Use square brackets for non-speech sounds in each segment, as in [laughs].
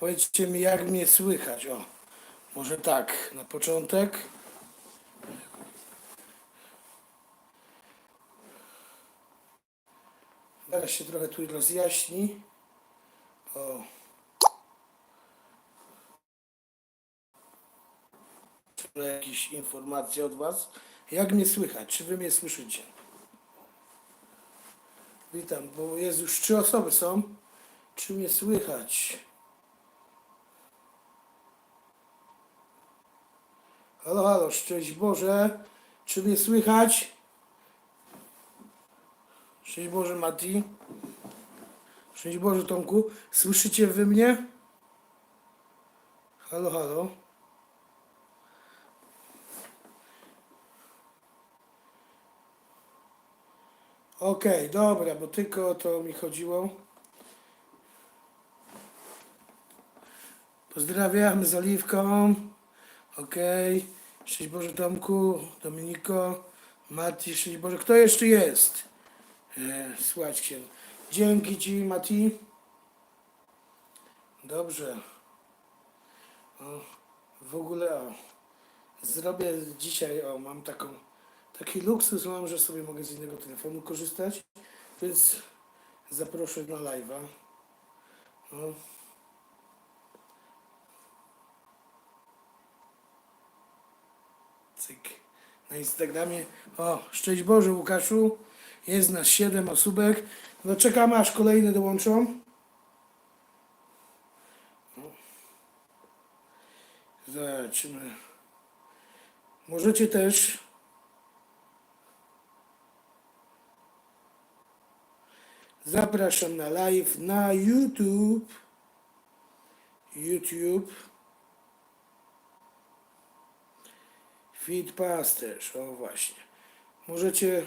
Powiedzcie mi, jak mnie słychać. O, może tak, na początek. Zaraz się trochę tu rozjaśni. O. Jakieś informacje od Was? Jak mnie słychać? Czy Wy mnie słyszycie? Witam, bo jest już trzy osoby są. Czy mnie słychać? Halo, halo, szczęść Boże. Czy mnie słychać? Szczęść Boże, Mati. Szczęść Boże, Tomku. Słyszycie wy mnie? Halo, halo. Okej, dobra, bo tylko o to mi chodziło. Pozdrawiam z Oliwką. Okej. Szczęść Boże Tomku, Dominiko, Mati, szczęść Boże. Kto jeszcze jest? E, słuchajcie. Dzięki Ci, Mati. Dobrze. O, w ogóle o, zrobię dzisiaj, o, mam taką, taki luksus mam, że sobie mogę z innego telefonu korzystać, więc zaproszę na live'a. Na Instagramie. O, szczęść Boże Łukaszu. Jest nas 7 osóbek. No czekamy aż kolejne dołączą. No. Zobaczymy. Możecie też Zapraszam na live na YouTube. YouTube. Feedpass też, o właśnie. Możecie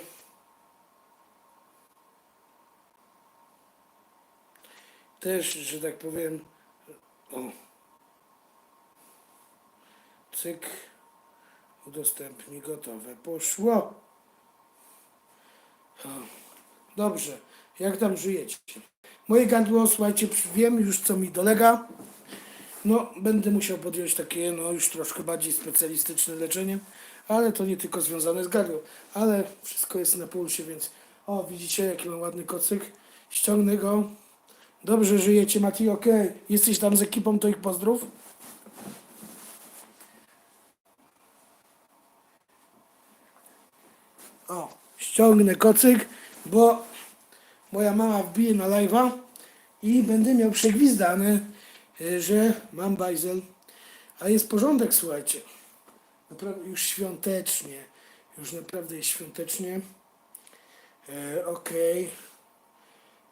też, że tak powiem, o, cyk, udostępnij, gotowe, poszło. O, dobrze, jak tam żyjecie? Moje gardło, słuchajcie, wiem już co mi dolega. No, będę musiał podjąć takie, no już troszkę bardziej specjalistyczne leczenie, ale to nie tylko związane z gardłem, ale wszystko jest na pulsie, więc o, widzicie, jaki mam ładny kocyk. Ściągnę go. Dobrze żyjecie, Mati, okej. Jesteś tam z ekipą, to ich pozdrów. O, ściągnę kocyk, bo moja mama wbije na live'a i będę miał przegwizdane, y, że mam bajzel. A jest porządek, słuchajcie. Naprawdę już świątecznie. Już naprawdę jest świątecznie. E, Okej.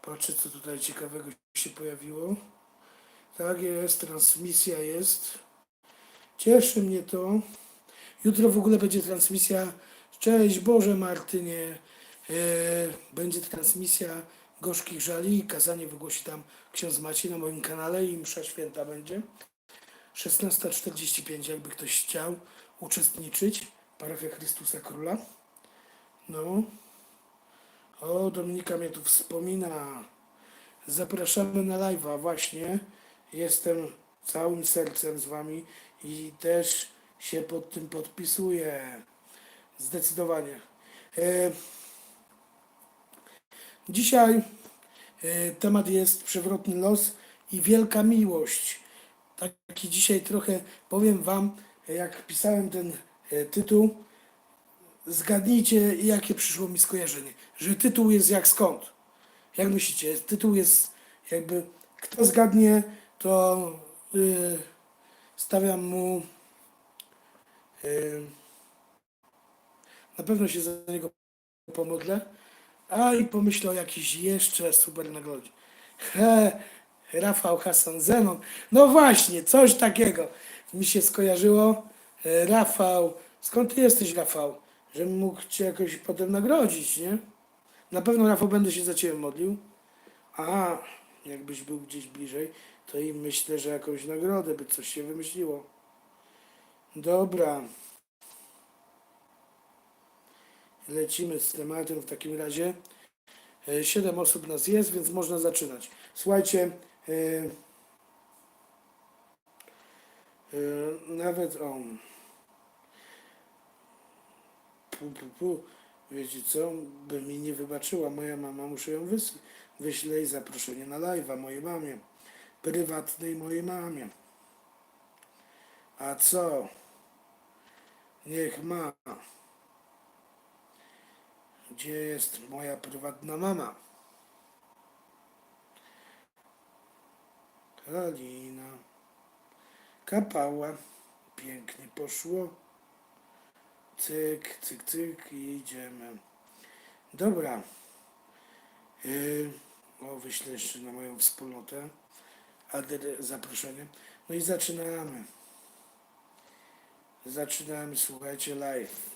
Patrzę, co tutaj ciekawego się pojawiło. Tak jest, transmisja jest. Cieszy mnie to. Jutro w ogóle będzie transmisja. Cześć Boże Martynie. E, będzie transmisja Gorzkich Żali. Kazanie wygłosi tam ksiądz Maciej na moim kanale i msza święta będzie. 16.45, jakby ktoś chciał uczestniczyć. Parafia Chrystusa Króla. No. O, Dominika mnie tu wspomina. Zapraszamy na live'a, właśnie. Jestem całym sercem z wami i też się pod tym podpisuję. Zdecydowanie. E, dzisiaj e, temat jest przewrotny los i wielka miłość. Taki dzisiaj trochę powiem wam, jak pisałem ten e, tytuł, zgadnijcie, jakie przyszło mi skojarzenie. Że tytuł jest jak skąd? Jak myślicie? Tytuł jest jakby, kto zgadnie, to y, stawiam mu. y, na pewno się za niego pomodlę. A i pomyślę o jakiejś jeszcze super nagrodzie. Rafał Hassan Zenon. No właśnie, coś takiego mi się skojarzyło. E, Rafał, skąd ty jesteś, Rafał? Żebym mógł cię jakoś potem nagrodzić, nie? Na pewno, Rafał, będę się za ciebie modlił. A, jakbyś był gdzieś bliżej, to i myślę, że jakąś nagrodę by coś się wymyśliło. Dobra. Lecimy z tematem w takim razie. E, Siedem osób nas jest, więc można zaczynać. Słuchajcie, e, y, nawet on. Pu, pu, pu. Wiecie co? By mi nie wybaczyła moja mama, muszę ją wys- wyśleć zaproszenie na live'a mojej mamie. Prywatnej mojej mamie. A co? Niech ma. Gdzie jest moja prywatna mama? Kalina. Kapała. Pięknie poszło. Cyk, cyk, cyk i idziemy. Dobra. Yy, o, wyślę jeszcze na moją wspólnotę adre- zaproszenie. No i zaczynamy. Zaczynamy, słuchajcie, live.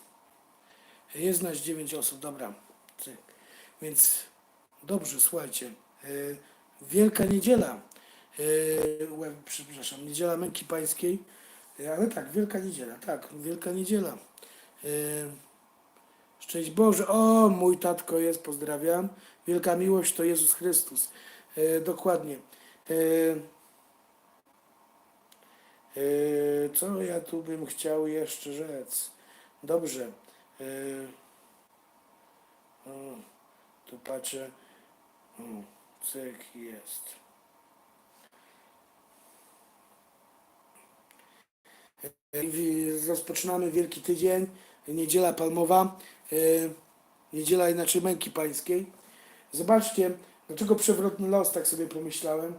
Jest nas 9 osób, dobra. Więc dobrze, słuchajcie. Yy, Wielka Niedziela. Łe- przepraszam, Niedziela Męki Pańskiej. Yy, ale tak, Wielka Niedziela, tak, Wielka Niedziela. Szczęść Boże. O, mój tatko jest, pozdrawiam. Wielka miłość to Jezus Chrystus. Dokładnie. Co ja tu bym chciał jeszcze rzec? Dobrze. Yy, o, tu patrzę. O, cyk jest. Yy, Rozpoczynamy Wielki Tydzień, Niedziela Palmowa, yy, Niedziela inaczej Męki Pańskiej. Zobaczcie, dlaczego przewrotny los, tak sobie pomyślałem.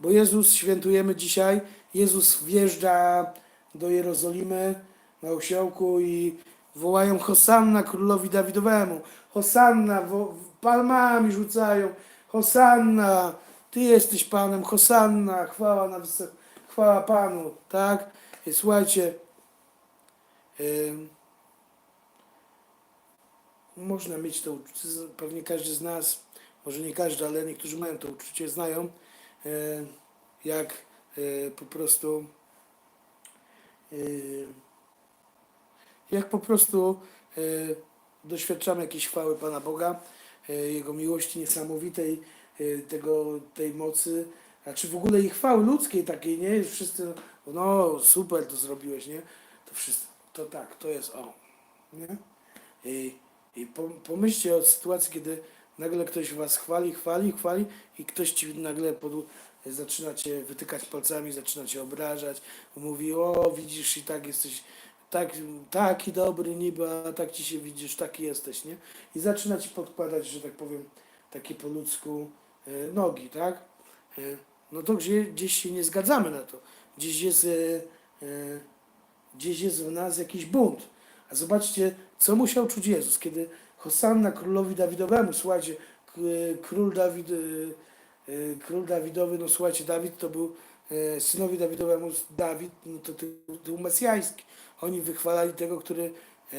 Bo Jezus świętujemy dzisiaj. Jezus wjeżdża do Jerozolimy na osiołku i wołają Hosanna królowi Dawidowemu. Hosanna, wo, palmami rzucają. Hosanna, Ty jesteś Panem. Hosanna, chwała na chwała Panu, tak? I słuchajcie, ym, można mieć to uczucie, pewnie każdy z nas, może nie każdy, ale niektórzy mają to uczucie, znają, y, jak y, po prostu y, jak po prostu y, doświadczamy jakiejś chwały Pana Boga, y, Jego miłości niesamowitej, y, tego, tej mocy, a czy w ogóle i chwały ludzkiej takiej, nie? Wszyscy, no super to zrobiłeś, nie? To wszyscy, to tak, to jest o, nie? I, i po, pomyślcie o sytuacji, kiedy nagle ktoś was chwali, chwali, chwali i ktoś ci nagle pod, zaczyna cię wytykać palcami, zaczyna cię obrażać, mówi, o widzisz i tak jesteś, tak, taki dobry niby, a tak ci się widzisz, taki jesteś, nie? I zaczyna ci podkładać, że tak powiem, takie po ludzku e, nogi, tak? E, no to gdzie, gdzieś się nie zgadzamy na to. Gdzieś jest, e, gdzieś jest w nas jakiś bunt. A zobaczcie, co musiał czuć Jezus, kiedy Hosanna królowi Dawidowemu, słuchajcie, król Dawid, król Dawidowy, no słuchajcie, Dawid to był synowi Dawidowemu, Dawid, no to tytuł mesjański. Oni wychwalali tego, który e,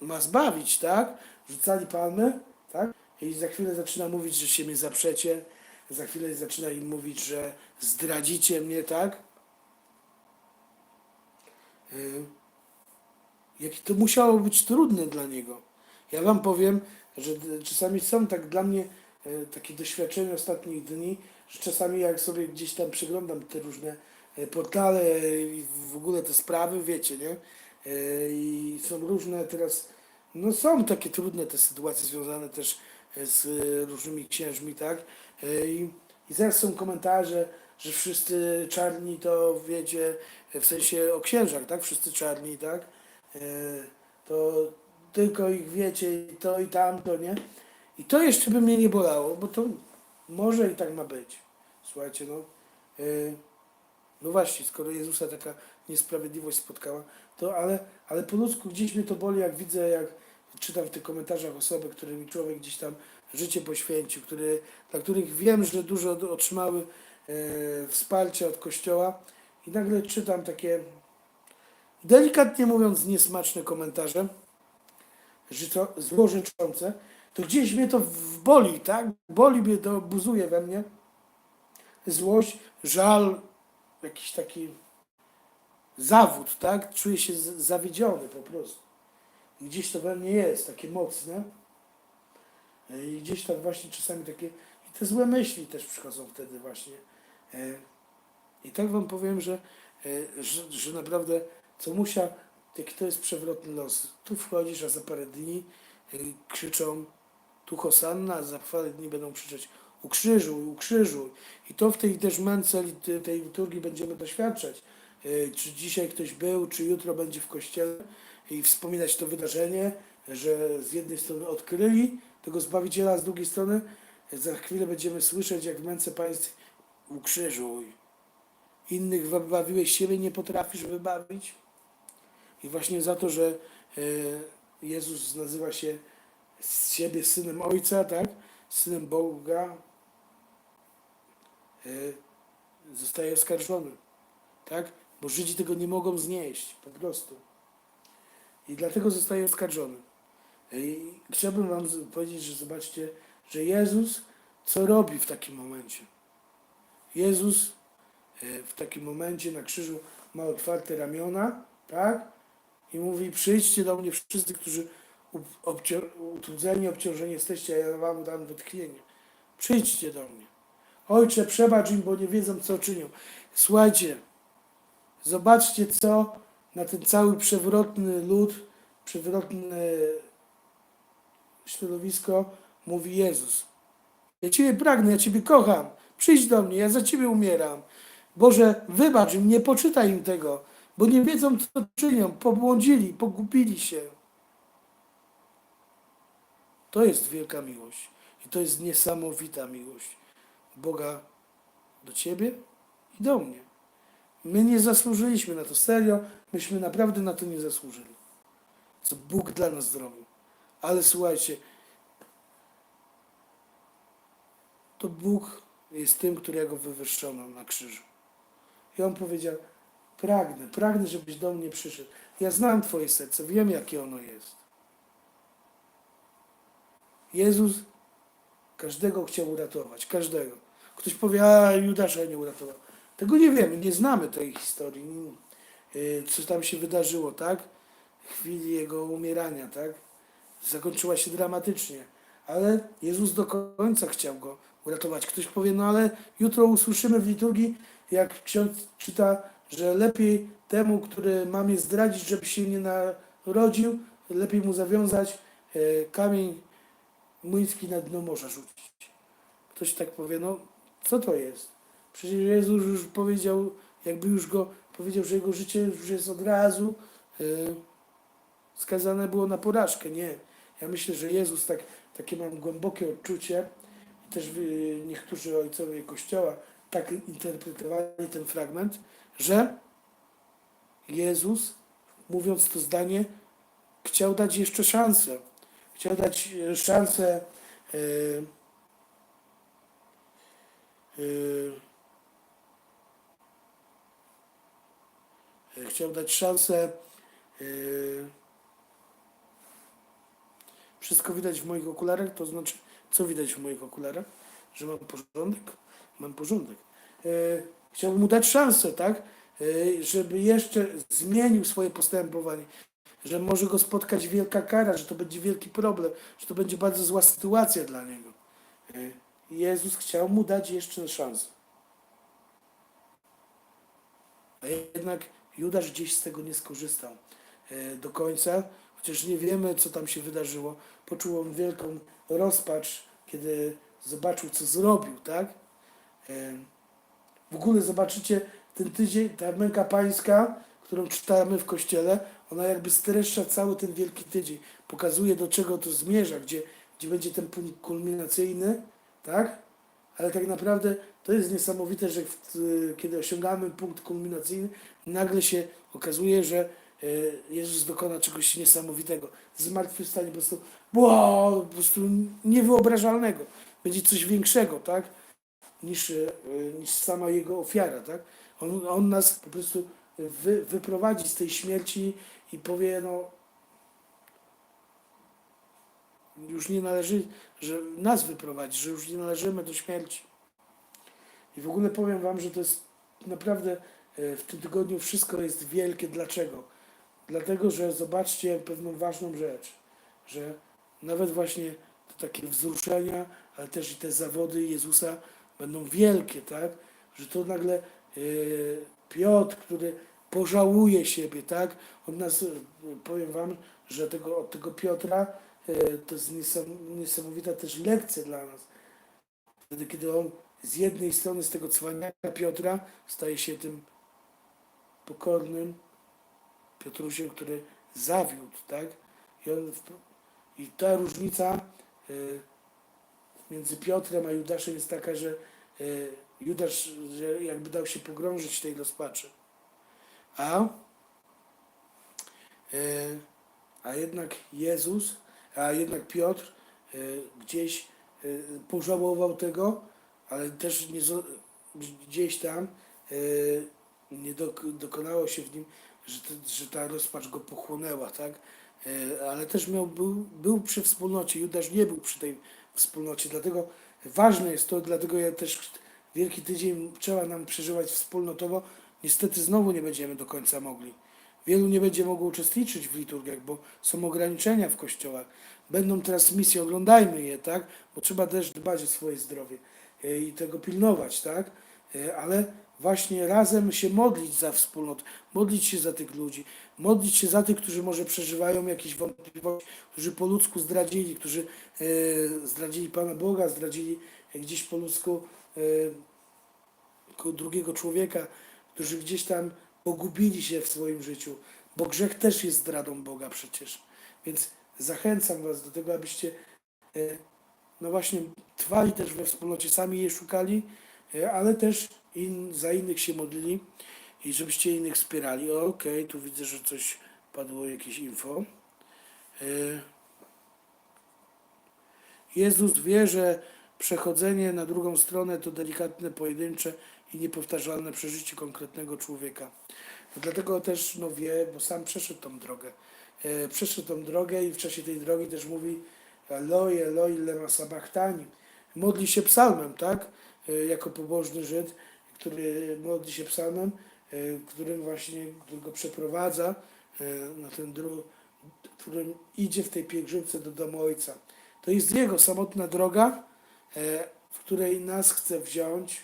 ma zbawić, tak? Rzucali palmy, tak? I za chwilę zaczyna mówić, że się mnie zaprzecie, za chwilę zaczyna im mówić, że zdradzicie mnie, tak? E, Jakie to musiało być trudne dla niego. Ja wam powiem, że czasami są tak dla mnie e, takie doświadczenia ostatnich dni, że czasami jak sobie gdzieś tam przeglądam te różne e, portale i w ogóle te sprawy, wiecie, nie? E, I są różne teraz, no są takie trudne te sytuacje związane też e, z różnymi księżmi, tak? I, i zaraz są komentarze, że wszyscy czarni to wiecie, w sensie o księżach, tak? Wszyscy czarni, tak? To tylko ich wiecie, i to i tamto, nie? I to jeszcze by mnie nie bolało, bo to może i tak ma być. Słuchajcie, no. e, No właśnie, skoro Jezusa taka niesprawiedliwość spotkała, to ale, ale po ludzku gdzieś mnie to boli, jak widzę, jak czytam w tych komentarzach osoby, którymi człowiek gdzieś tam życie poświęcił, które, dla których wiem, że dużo otrzymały e, wsparcia od Kościoła i nagle czytam takie delikatnie mówiąc, niesmaczne komentarze, że to gdzieś mnie to boli, tak? Boli mnie to, buzuje we mnie. Złość, żal, jakiś taki zawód, tak? Czuję się zawiedziony po prostu. Gdzieś to we mnie jest, takie mocne. I gdzieś tam właśnie czasami takie, i te złe myśli też przychodzą wtedy właśnie. E, I tak wam powiem, że, e, że, że naprawdę co musia, jaki to jest przewrotny los. Tu wchodzisz, a za parę dni e, krzyczą tu Hosanna, za dni będą krzyczeć ukrzyżuj, ukrzyżuj. I to w tej też męce tej liturgii będziemy doświadczać. E, Czy dzisiaj ktoś był, czy jutro będzie w kościele i wspominać to wydarzenie, że z jednej strony odkryli tego Zbawiciela, a z drugiej strony za chwilę będziemy słyszeć, jak w męce pańskiej ukrzyżuj. Innych wybawiłeś, siebie nie potrafisz wybawić. I właśnie za to, że e, Jezus nazywa się z siebie synem Ojca, tak? Synem Boga, e, zostaje oskarżony, tak? Bo Żydzi tego nie mogą znieść, po prostu. I dlatego zostaje oskarżony. I chciałbym Wam powiedzieć, że zobaczcie, że Jezus co robi w takim momencie. Jezus e, w takim momencie na krzyżu ma otwarte ramiona, tak? I mówi: Przyjdźcie do mnie wszyscy, którzy obcią- utrudzeni, obciążeni jesteście, a ja Wam dam wytchnienie. Przyjdźcie do mnie. Ojcze, przebacz im, bo nie wiedzą, co czynią. Słuchajcie, zobaczcie, co na ten cały przewrotny lud, przewrotne środowisko mówi Jezus. Ja Ciebie pragnę, ja Ciebie kocham. Przyjdź do mnie, ja za Ciebie umieram. Boże, wybacz im, nie poczytaj im tego, bo nie wiedzą, co czynią. Pobłądzili, pogubili się. To jest wielka miłość. I to jest niesamowita miłość Boga do Ciebie i do mnie. My nie zasłużyliśmy na to serio, myśmy naprawdę na to nie zasłużyli. Co Bóg dla nas zrobił. Ale słuchajcie, to Bóg jest tym, którego wywyższono na krzyżu. I on powiedział: Pragnę, pragnę, żebyś do mnie przyszedł. Ja znam Twoje serce, wiem, jakie ono jest. Jezus każdego chciał uratować, każdego. Ktoś powie, a Judasza nie uratował. Tego nie wiemy, nie znamy tej historii, y, co tam się wydarzyło, tak? W chwili jego umierania, tak? Zakończyła się dramatycznie, ale Jezus do końca chciał go uratować. Ktoś powie, no ale jutro usłyszymy w liturgii, jak ksiądz czyta, że lepiej temu, który mamie zdradzić, żeby się nie narodził, lepiej mu zawiązać e, kamień młyński na dno morza rzucić. Ktoś tak powie, no co to jest? Przecież Jezus już powiedział, jakby już go powiedział, że jego życie już jest od razu e, skazane było na porażkę. Nie. Ja myślę, że Jezus, tak, takie mam głębokie odczucie, też y, niektórzy ojcowie Kościoła tak interpretowali ten fragment, że Jezus, mówiąc to zdanie, chciał dać jeszcze szansę. Chciał dać e, szansę y, y, y, chciał dać szansę wszystko widać w moich okularach, to znaczy, co widać w moich okularach? Że mam porządek? Mam porządek. E, chciałbym mu dać szansę, tak? E, żeby jeszcze zmienił swoje postępowanie. Że może go spotkać wielka kara, że to będzie wielki problem, że to będzie bardzo zła sytuacja dla niego. E, Jezus chciał mu dać jeszcze szansę. A jednak Judasz gdzieś z tego nie skorzystał e, do końca, chociaż nie wiemy, co tam się wydarzyło. Poczuł on wielką rozpacz, kiedy zobaczył, co zrobił, tak? E, W ogóle zobaczycie, ten tydzień, ta męka pańska, którą czytamy w kościele, ona jakby streszcza cały ten wielki tydzień. Pokazuje, do czego to zmierza, gdzie, gdzie będzie ten punkt kulminacyjny, tak? Ale tak naprawdę to jest niesamowite, że w, kiedy osiągamy punkt kulminacyjny, nagle się okazuje, że e, Jezus dokona czegoś niesamowitego. Zmartwychwstanie po prostu, wow, po prostu niewyobrażalnego. Będzie coś większego, tak? Niż, e, niż sama Jego ofiara, tak? On, on nas po prostu wy, wyprowadzi z tej śmierci i powie, no już nie należy, że nas wyprowadzi, że już nie należymy do śmierci. I w ogóle powiem Wam, że to jest naprawdę e, w tym tygodniu wszystko jest wielkie. Dlaczego? Dlatego, że zobaczcie pewną ważną rzecz, że nawet właśnie te takie wzruszenia, ale też i te zawody Jezusa będą wielkie, tak? Że to nagle y, Piotr, który pożałuje siebie, tak? Od nas, powiem wam, że tego, od tego Piotra y, to jest niesam- niesamowita też lekcja dla nas. Wtedy, kiedy on z jednej strony z tego cwaniaka Piotra staje się tym pokornym Piotrusiem, który zawiódł, tak? I, on, i ta różnica y, między Piotrem a Judaszem jest taka, że y, Judasz jakby dał się pogrążyć tej rozpaczy. A, y, a jednak Jezus, a jednak Piotr y, gdzieś y, pożałował tego, ale też nie, gdzieś tam nie dok- dokonało się w nim, że, że ta rozpacz go pochłonęła, tak? Ale też miał, był, był przy wspólnocie, Judasz nie był przy tej wspólnocie, dlatego ważne jest to, dlatego ja też Wielki Tydzień trzeba nam przeżywać wspólnotowo. Niestety znowu nie będziemy do końca mogli. Wielu nie będzie mogło uczestniczyć w liturgiach, bo są ograniczenia w kościołach. Będą teraz misje, oglądajmy je, tak? Bo trzeba też dbać o swoje zdrowie e, i tego pilnować, tak? E, Ale właśnie razem się modlić za wspólnot, modlić się za tych ludzi, modlić się za tych, którzy może przeżywają jakieś wątpliwości, którzy po ludzku zdradzili, którzy e, zdradzili Pana Boga, zdradzili gdzieś po ludzku drugiego człowieka, którzy gdzieś tam pogubili się w swoim życiu, bo grzech też jest zdradą Boga przecież. Więc zachęcam Was do tego, abyście e, no właśnie trwali też we wspólnocie, sami je szukali, e, ale też in, za innych się modlili i żebyście innych wspierali. Okej, tu widzę, że coś padło, jakieś info. Jezus wie, że przechodzenie na drugą stronę to delikatne, pojedyncze i niepowtarzalne przeżycie konkretnego człowieka. No dlatego też no, wie, bo sam przeszedł tą drogę. E, przeszedł tą drogę i w czasie tej drogi też mówi Eloi, Eloi, lema sabachthani. Modli się psalmem, tak? E, jako pobożny Żyd, który modli się psalmem, e, którym właśnie, go przeprowadza e, na ten dróg, którym idzie w tej pielgrzymce do domu Ojca. To jest Jego samotna droga, w której nas chce wziąć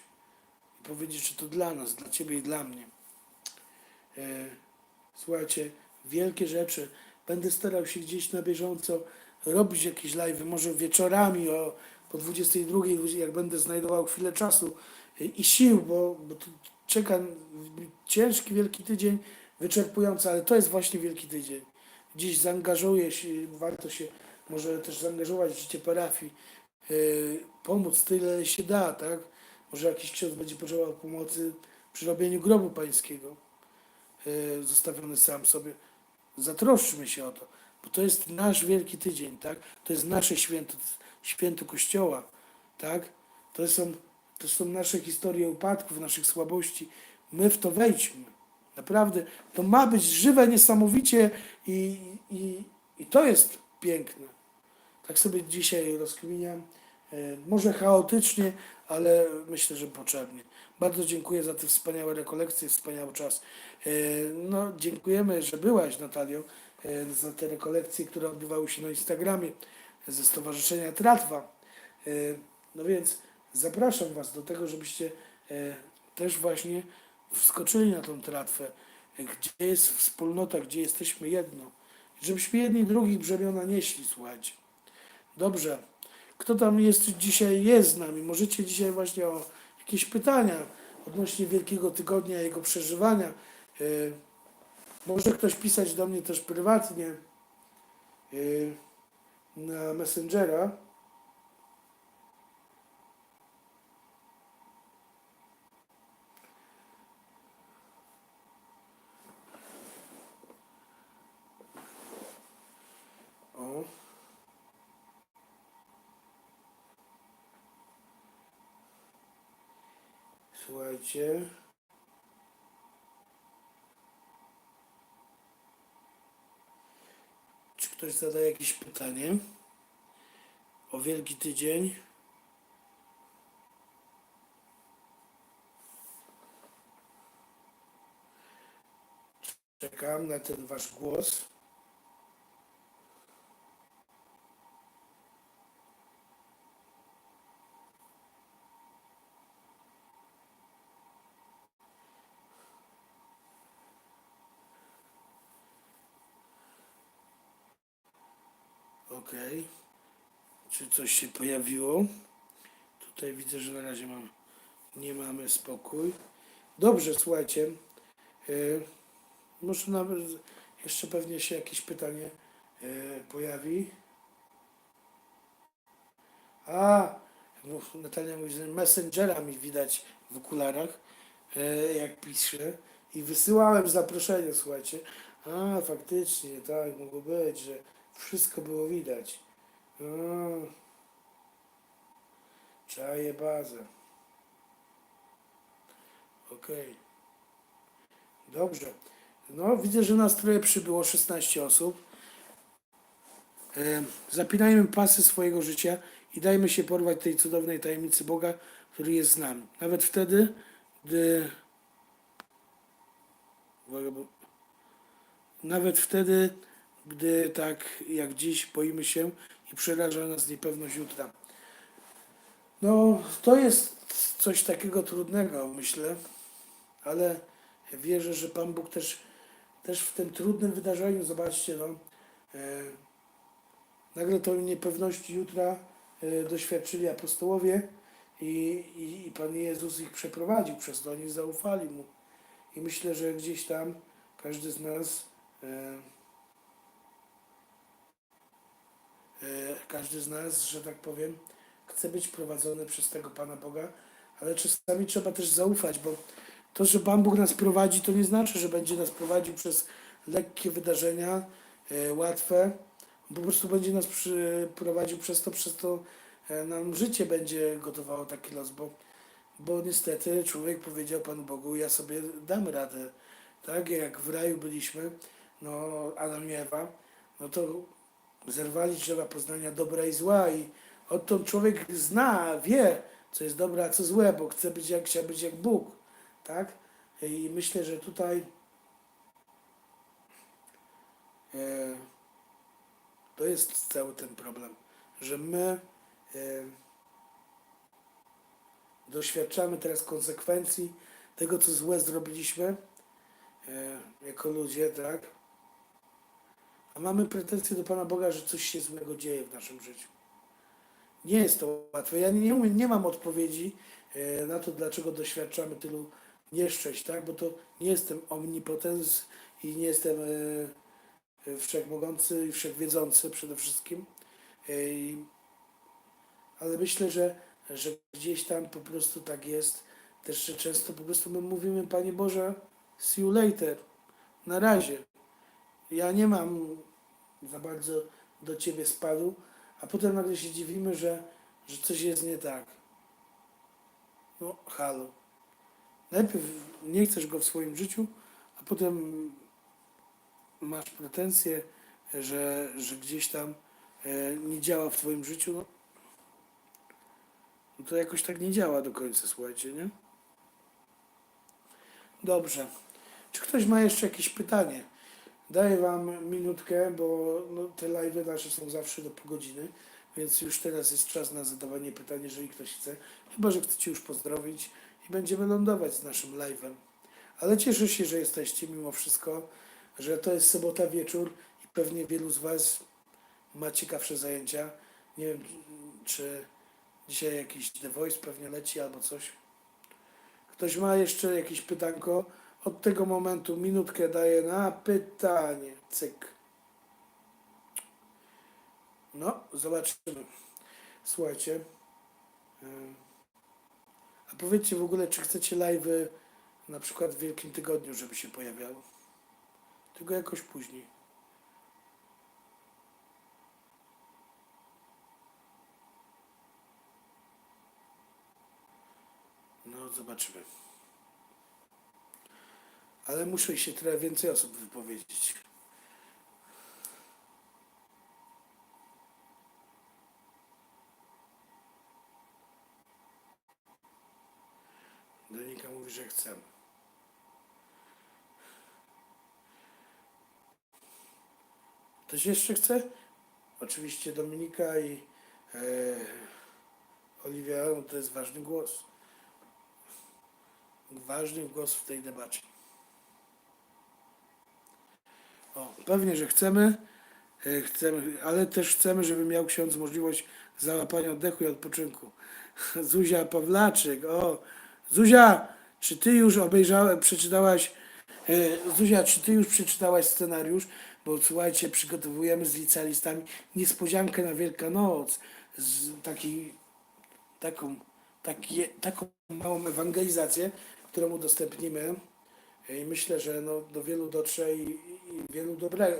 i powiedzieć, że to dla nas, dla Ciebie i dla mnie. E, Słuchajcie, wielkie rzeczy. Będę starał się gdzieś na bieżąco robić jakieś live, może wieczorami o, po 22, jak będę znajdował chwilę czasu e, i sił, bo, bo czeka ciężki, wielki tydzień, wyczerpujący, ale to jest właśnie wielki tydzień. Dziś zaangażuję się, warto się może też zaangażować w życie parafii, e, pomóc tyle się da, tak? Może jakiś ksiądz będzie potrzebował pomocy przy robieniu grobu pańskiego, e, zostawiony sam sobie. Zatroszczmy się o to, bo to jest nasz wielki tydzień, tak? To jest nasze święto, święto Kościoła, tak? To są, to są nasze historie upadków, naszych słabości. My w to wejdźmy. Naprawdę, to ma być żywe niesamowicie i, i, i to jest piękne. Tak sobie dzisiaj rozkminiam. E, Może chaotycznie, ale myślę, że potrzebnie. Bardzo dziękuję za te wspaniałe rekolekcje, wspaniały czas. E, No, dziękujemy, że byłaś, Natalio, e, za te rekolekcje, które odbywały się na Instagramie ze Stowarzyszenia Tratwa. No więc zapraszam Was do tego, żebyście też właśnie wskoczyli na tą tratwę, gdzie jest wspólnota, gdzie jesteśmy jedno. Żebyśmy jedni drugich brzemiona nieśli, słuchajcie. Dobrze. Kto tam jest dzisiaj, jest z nami? Możecie dzisiaj właśnie o jakieś pytania odnośnie Wielkiego Tygodnia, jego przeżywania. E, Może ktoś pisać do mnie też prywatnie e, na Messengera. O. Słuchajcie. Czy ktoś zada jakieś pytanie o Wielki Tydzień? Czekam na ten wasz głos. Ok. Czy coś się pojawiło? Tutaj widzę, że na razie mam, nie mamy spokój. Dobrze, słuchajcie. Yy, nawet jeszcze pewnie się jakieś pytanie yy, pojawi. A, Natalia mówi, że Messengera mi widać w okularach, e, jak piszę. I wysyłałem zaproszenie, słuchajcie. A, faktycznie, tak, mogło być, że wszystko było widać. A, czaję bazę. Okej. Dobrze. No, widzę, że nas trochę przybyło 16 osób. Zapinajmy pasy swojego życia i dajmy się porwać tej cudownej tajemnicy Boga, który jest z nami. Nawet wtedy, gdy. Nawet wtedy, gdy tak jak dziś boimy się i przeraża nas niepewność jutra. No, to jest coś takiego trudnego, myślę, ale wierzę, że Pan Bóg też, też w tym trudnym wydarzeniu, zobaczcie, no, e, Nagle tej niepewności jutra e, doświadczyli apostołowie i, i, i Pan Jezus ich przeprowadził, przez to oni zaufali Mu. I myślę, że gdzieś tam każdy z nas, e, e, każdy z nas, że tak powiem, chce być prowadzony przez tego Pana Boga, ale czasami trzeba też zaufać, bo to, że Pan Bóg nas prowadzi, to nie znaczy, że będzie nas prowadził przez lekkie wydarzenia, e, łatwe, po prostu będzie nas prowadził przez to, przez to e, nam życie będzie gotowało taki los, bo, bo niestety człowiek powiedział Panu Bogu, ja sobie dam radę, tak, jak w raju byliśmy, no Adam i Ewa, no to zerwali drzewa poznania dobra i zła i odtąd człowiek zna, wie, co jest dobre, a co złe, bo chce być jak, chce być jak Bóg, tak, i myślę, że tutaj e, to jest cały ten problem, że my e, doświadczamy teraz konsekwencji tego, co złe zrobiliśmy e, jako ludzie, tak? A mamy pretensje do Pana Boga, że coś się złego dzieje w naszym życiu. Nie jest to łatwe. Ja nie, umiem, nie mam odpowiedzi e, na to, dlaczego doświadczamy tylu nieszczęść, tak? Bo to nie jestem omnipotens i nie jestem e, wszechmogący i wszechwiedzący przede wszystkim. Ale myślę, że, że gdzieś tam po prostu tak jest. Też często po prostu my mówimy, Panie Boże, see you later, na razie. Ja nie mam za bardzo do Ciebie spadu, a potem nagle się dziwimy, że, że coś jest nie tak. No, halo. Najpierw nie chcesz go w swoim życiu, a potem masz pretensje, że, że gdzieś tam e, nie działa w Twoim życiu, no, no to jakoś tak nie działa do końca, słuchajcie, nie? Dobrze. Czy ktoś ma jeszcze jakieś pytanie? Daję Wam minutkę, bo no, te live nasze są zawsze do pół godziny, więc już teraz jest czas na zadawanie pytań, jeżeli ktoś chce. Chyba, że chcecie już pozdrowić i będziemy lądować z naszym live'em. Ale cieszę się, że jesteście mimo wszystko, że to jest sobota wieczór i pewnie wielu z Was ma ciekawsze zajęcia. Nie wiem, czy dzisiaj jakiś The Voice pewnie leci albo coś. Ktoś ma jeszcze jakieś pytanko? Od tego momentu minutkę daję na pytanie. Cyk. No, zobaczymy. Słuchajcie. ym, A powiedzcie w ogóle, czy chcecie live'y na przykład w Wielkim Tygodniu, żeby się pojawiało? Tylko jakoś później. No, zobaczymy. Ale muszę się trochę więcej osób wypowiedzieć. Donika mówi, że chce. Ktoś jeszcze chce? Oczywiście Dominika i e, Oliwia, no to jest ważny głos. Ważny głos w tej debacie. O, pewnie, że chcemy. E, Chcemy, ale też chcemy, żeby miał ksiądz możliwość załapania oddechu i odpoczynku. [laughs] Zuzia Pawlaczyk, o, Zuzia, czy ty już obejrzałeś, przeczytałaś, e, Zuzia, czy ty już przeczytałaś scenariusz? Bo słuchajcie, przygotowujemy z licealistami niespodziankę na Wielkanoc, z taki, taką, taki, taką małą ewangelizację, którą udostępnimy. I myślę, że no, do wielu dotrze i, i wielu dobrego.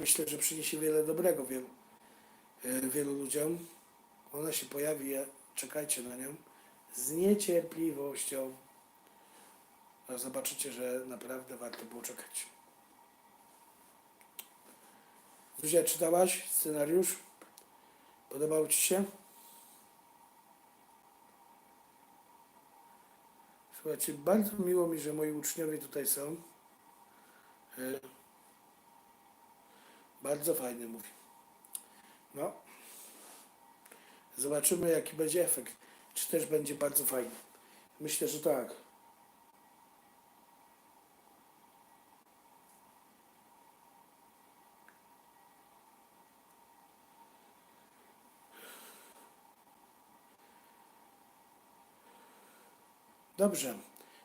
Myślę, że przyniesie wiele dobrego wielu, e, wielu ludziom. Ona się pojawi, ja- czekajcie na nią z niecierpliwością. A zobaczycie, że naprawdę warto było czekać. Zuzia, czytałaś scenariusz? Podobał Ci się? Słuchajcie, bardzo miło mi, że moi uczniowie tutaj są. E, Bardzo fajnie mówi. No. Zobaczymy, jaki będzie efekt. Czy też będzie bardzo fajny. Myślę, że tak. Dobrze.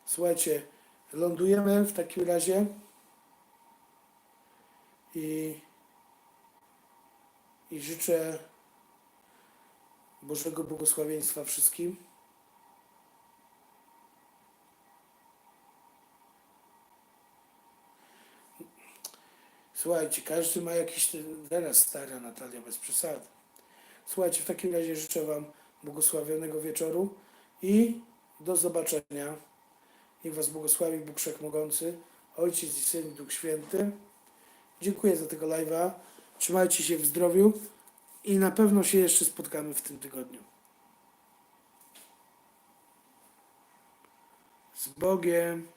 Słuchajcie, lądujemy w takim razie i, i życzę Bożego błogosławieństwa wszystkim. Słuchajcie, każdy ma jakiś teraz stara Natalia bez przesady. Słuchajcie, w takim razie życzę Wam błogosławionego wieczoru i do zobaczenia. Niech Was błogosławi Bóg Wszechmogący, Ojciec i Syn Duch Święty. Dziękuję za tego live'a. Trzymajcie się w zdrowiu i na pewno się jeszcze spotkamy w tym tygodniu. Z Bogiem.